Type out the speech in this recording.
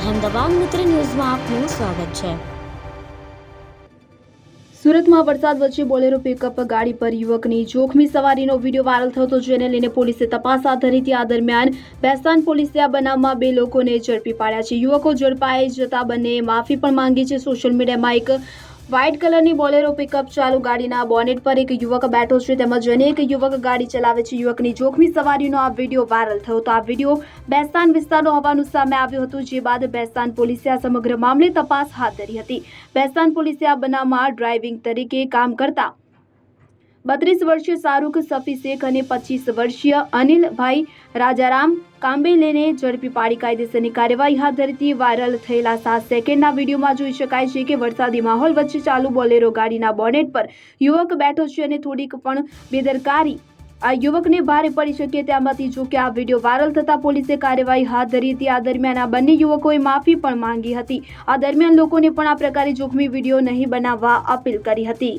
અહેમદાબાદ મિત્ર ન્યૂઝમાં આપનું સ્વાગત છે. સુરતમાં વરસાદ વચ્ચે બોલેરો પિકઅપ ગાડી પર યુવકની જોખમી સવારીનો વીડિયો વાયરલ થયો હતો, જેને લઈને પોલીસે તપાસ હાથ ધરી હતી. આ દરમિયાન બેસ્તાન પોલીસે આ બનાવમાં બે લોકોને ઝડપી પાડ્યા છે. યુવકો ઝડપાઈ જતા બંનેએ માફી પણ માંગી છે. સોશિયલ મીડિયામાં એક વ્હાઇટ કલરની બોલેરો પિકઅપ ચાલુ ગાડીના બોનેટ પર એક યુવક બેઠો છે. તેમજ અનેક યુવક ગાડી ચલાવે છે. યુવકની જોખમી સવારીનો આ વીડિયો વાયરલ થયો તો આ વીડિયો બેસ્તાન વિસ્તારનો હોવાનું સામે આવ્યું હતું, જે બાદ બેસ્તાન પોલીસે આ સમગ્ર મામલે તપાસ હાથ ધરી હતી. બેસ્તાન પોલીસે આ બનાવમાં ડ્રાઇવિંગ તરીકે કામ કરતા બત્રીસ વર્ષીય શાહરૂખ, સફી શેખ અને પચીસ વર્ષીય અનિલભાઈ રાજારામ કાંબેલેને ઝડપી પાડી કાયદેસરની કાર્યવાહી હાથ ધરતી વાયરલ થયેલા સાત સેકન્ડના વિડીયોમાં જોઈ શકાય છે કે વરસાદી માહોલ વચ્ચે ચાલુ બોલેરો ગાડીના બોનેટ પર યુવક બેઠો છે અને થોડીક પણ બેદરકારી. આ યુવકને ભારે પડી શકે તેમાંથી જો કે આ વીડિયો વાયરલ થતા પોલીસે કાર્યવાહી હાથ ધરી હતી. આ દરમિયાન આ બંને યુવકોએ માફી પણ માંગી હતી. આ દરમિયાન લોકોને પણ આ પ્રકારે જોખમી વીડિયો નહીં બનાવવા અપીલ કરી હતી.